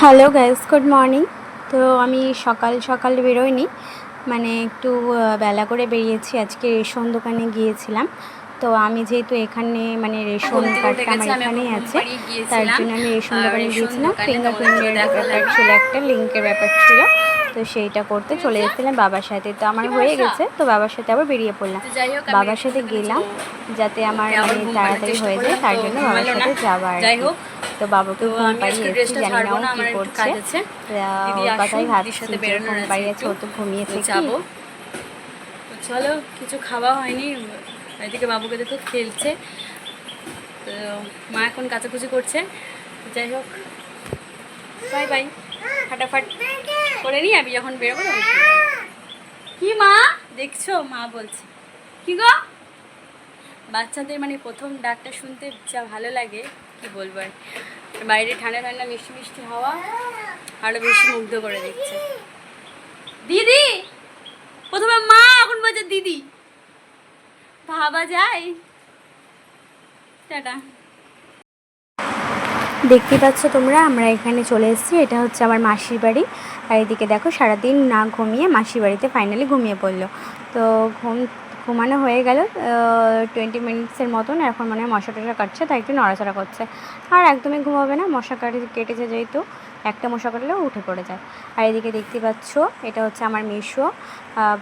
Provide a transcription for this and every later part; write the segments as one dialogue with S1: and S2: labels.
S1: Hello guys good morning তো আমি সকাল সকাল বেরোইনি। মানে একটু বেলা করে বেরিয়েছি। আজকে রেশন দোকানে গিয়েছিলাম। তো আমি যেহেতু এখানে মানে রেশন কার্ডটা আমার এখানেই আছে। তার জন্য আমি রেশন দোকানে গিয়েছিলাম। ফিঙ্গারপ্রিন্টের ব্যাপার ছিল একটা লিঙ্কের ব্যাপার ছিল। তো সেইটা করতে চলে এসেছিলাম বাবার সাথে। তো আমার হয়ে গেছে। তো বাবার সাথে আবার বেরিয়ে পড়লাম। বাবার সাথে গেলাম। যাতে আমার মানে তাড়াতাড়ি হয়ে যায় তার জন্য বাবার সাথে। যাওয়া আর তো বাবাকে ঘুম
S2: আমি
S1: পাড়িয়ে
S2: আজকে
S1: এসেছি
S2: ড্রেসটা
S1: জানি না ও কি করছে। কথাই ভাবছি
S2: সাথে
S1: যে
S2: বেরোনোর
S1: ঘুম
S2: আছে
S1: পাড়িয়েছে। ও তো ঘুমিয়েছে
S2: যাব। তো চলো কিছু খাওয়া হয়নি এদিকে বাবুকে দেখো খেলছে। তো মা এখন কাচাকুচি করছে যাই হোক। বাই বাই ফাটাফাট করে নিই আমি যখন বেরোবো কি মা? দেখছ? মা বলছে। কি গো? বাচ্চাদের মানে প্রথম ডাকটা শুনতে যা ভালো লাগে। কি বলব আর বাইরে ঠান্ডা ঠান্ডা মিষ্টি মিষ্টি হাওয়া আরও বেশি মুগ্ধ করে দিচ্ছে। দিদি! প্রথমে মা, এখন বলছে দিদি। ভাবা যায়। টাটা।
S1: দেখতে পাচ্ছ তোমরা, আমরা এখানে চলে এসেছি। এটা হচ্ছে আমার মাসির বাড়ি। আর এদিকে দেখো, সারাদিন না ঘুমিয়ে মাসির বাড়িতে ফাইনালি ঘুমিয়ে পড়ল। তো ঘুম ঘুমানো হয়ে গেল টোয়েন্টি মিনিটসের মতন এখন মানে মশা টশা কাটছে, তাই একটু নড়াচড়া করছে। আর একদমই ঘুমাবে না, মশা কাটে, কেটেছে যেহেতু, একটা মশা কাটলেও উঠে পড়ে যায়। আর এদিকে দেখতে পাচ্ছ, এটা হচ্ছে আমার মেশো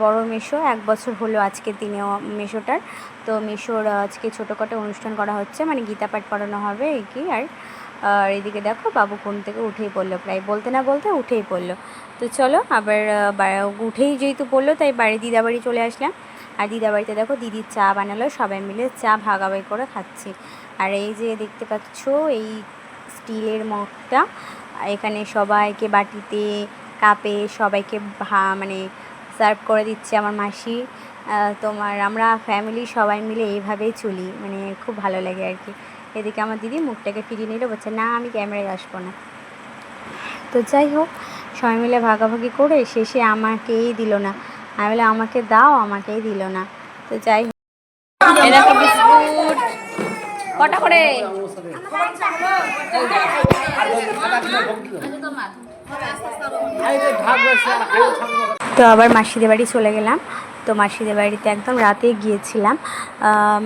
S1: বড় মেশো, এক বছর হলো আজকের দিনে মেশোটার। তো মেশোর আজকে ছোটোখাটো অনুষ্ঠান করা হচ্ছে মানে গীতা পাঠ পড়ানো হবে এই কি। আর আর এদিকে দেখো, বাবু ঘুম থেকে উঠেই পড়ল প্রায়, বলতে না বলতে উঠেই পড়ল। তো চলো, আবার উঠেই যেহেতু পড়ল, তাই বাড়ি দিদা বাড়ি চলে আসলাম। আর দিদা বাড়িতে দেখো দিদির চা বানালো, সবাই মিলে চা ভাগাভাগি করে খাচ্ছি। আর এই যে দেখতে পাচ্ছ এই স্টিলের মগটা, এখানে সবাইকে বাটিতে কাপে সবাইকে ভা- মানে সার্ভ করে দিচ্ছে আমার মাসি। তোমার আমরা ফ্যামিলি সবাই মিলে এইভাবেই চলি মানে খুব ভালো লাগে আর কি। এদিকে আমার দিদি মুখটাকে ফিরিয়ে নিল, বলছে, না, আমি ক্যামেরায় আসব না। তো যাই হোক, সবাই মিলে ভাগাভাগি করে শেষে আমাকেই দিল না। আমি বলে আমাকে দাও, আমাকেই দিল না। তো যাই হোক।
S2: বিস্কুট, কটা করে?
S1: তো আবার মাসিদের বাড়ি চলে গেলাম। তো মাসিদের বাড়িতে একদম রাতে গিয়েছিলাম।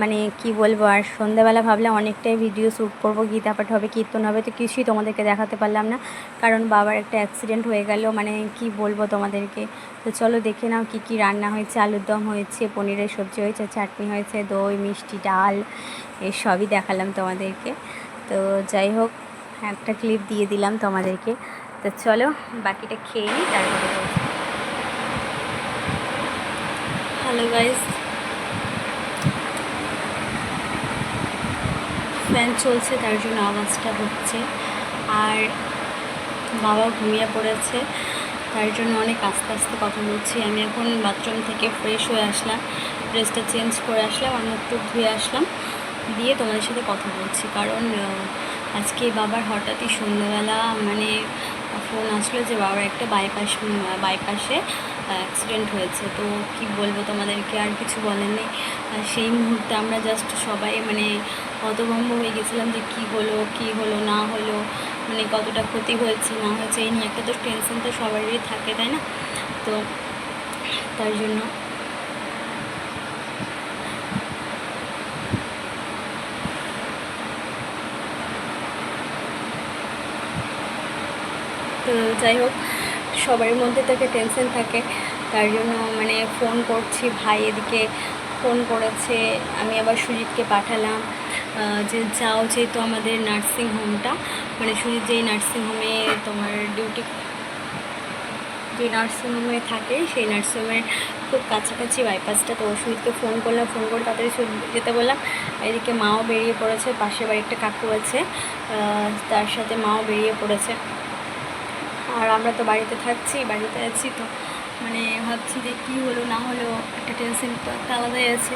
S1: মানে কি বলব, আর সন্ধ্যাবেলা ভাবলাম অনেকটাই ভিডিও শ্যুট করব, গীতা পাঠ হবে, কীর্তন হবে, তো কিছুই তোমাদেরকে দেখাতে পারলাম না। কারণ বাবার একটা অ্যাক্সিডেন্ট হয়ে গেল মানে কি বলব তোমাদেরকে। তো চলো দেখে নাও কি কি রান্না হয়েছে, আলুর দম হয়েছে, পনিরের সবজি হয়েছে, চাটনি হয়েছে, দই, মিষ্টি, ডাল এই সবই দেখালাম তোমাদেরকে। তো যাই হোক, একটা ক্লিপ দিয়ে দিলাম তোমাদেরকে। তো চলো বাকিটা খেয়ে নিই, তারপরে বলছি
S2: হ্যালো গাইস। ফ্যান চলছে, তার জন্য আওয়াজটা হচ্ছে। আর বাবা ঘুমিয়ে পড়েছে, তার জন্য অনেক আস্তে আস্তে কথা বলছি। আমি এখন বাথরুম থেকে ফ্রেশ হয়ে আসলাম ড্রেসটা চেঞ্জ করে আসলাম, আর মুখ টুক ধুয়ে আসলাম। দিয়ে তোমাদের সাথে কথা বলছি, কারণ আজকে বাবার হঠাৎই সন্ধ্যাবেলা মানে ফোন আসলো যে বাবার একটা বাইপাস বাইপাসে অ্যাক্সিডেন্ট হয়েছে, তো কি বলব তোমাদেরকে আর কিছু বলেননি আর সেই মুহূর্তে আমরা জাস্ট সবাই মানে হতভম্ব হয়ে গেছিলাম যে কি হলো কি হলো, না হলো মানে কতটা ক্ষতি হয়েছে, না হয়েছে, এই নিয়ে একটা তো টেনশন তো সবারই থাকে, তাই না? তো তার জন্য তো যাই হোক সবার মধ্যে তো একটা টেনশন থাকে। তার জন্য মানে ফোন করছি, ভাই এদিকে ফোন করেছে, আমি আবার সুজিতকে পাঠালাম। যে যাও যেহেতু আমাদের নার্সিং হোমটা মানে সুজিত যেই নার্সিং হোমে তোমার ডিউটি যে নার্সিংহোমে থাকে, সেই নার্সিংহোমের খুব কাছাকাছি বাইপাসটা তো সুজিতকে ফোন করলাম ফোন করে তাড়াতাড়ি যেতে বললাম। এদিকে মাও বেরিয়ে পড়েছে, পাশের বাড়ি একটা কাকু আছে তার সাথে মাও বেরিয়ে পড়েছে। আর আমরা তো বাড়িতে থাকছি, বাড়িতে আছি তো মানে ভাবছি যে কী হলো, না হলো, একটা টেনশন তো একটা আলাদাই আছে।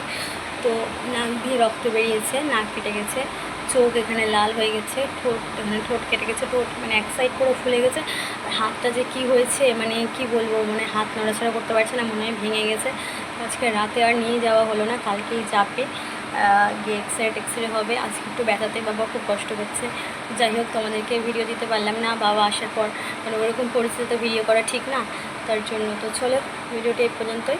S2: তো নাক দিয়ে রক্ত বেরিয়েছে, নাক কেটে গেছে, চোখ এখানে লাল হয়ে গেছে, ঠোঁট এখানে ঠোঁট কেটে গেছে, ঠোঁট মানে এক সাইড করে ফুলে গেছে। আর হাতটা যে কি হয়েছে মানে কি বলব মানে হাত নড়াচড়া করতে পারছে না, মনে হয় ভেঙে গেছে। আজকে রাতে আর নিয়ে যাওয়া হলো না, কালকেই যাবে
S1: এক্স রে এক্সরে টেক্সরে হবে। আজকে একটু ব্যথাতে বাবা খুব কষ্ট করছে। যাই হোক, তোমাদেরকে ভিডিও দিতে পারলাম না। বাবা আসার পর মানে ওরকম পরিস্থিতিতে ভিডিও করা ঠিক না। তার জন্য তো চলো ভিডিওটি এই পর্যন্তই।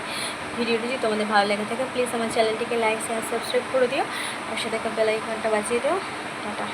S1: ভিডিওটি যদি তোমাদের ভালো লেগে থাকে প্লিজ আমার চ্যানেলটিকে লাইক শেয়ার সাবস্ক্রাইব করে দিও। আর সাথে বেলাইকনটা বাজিয়ে দিও। টাটা।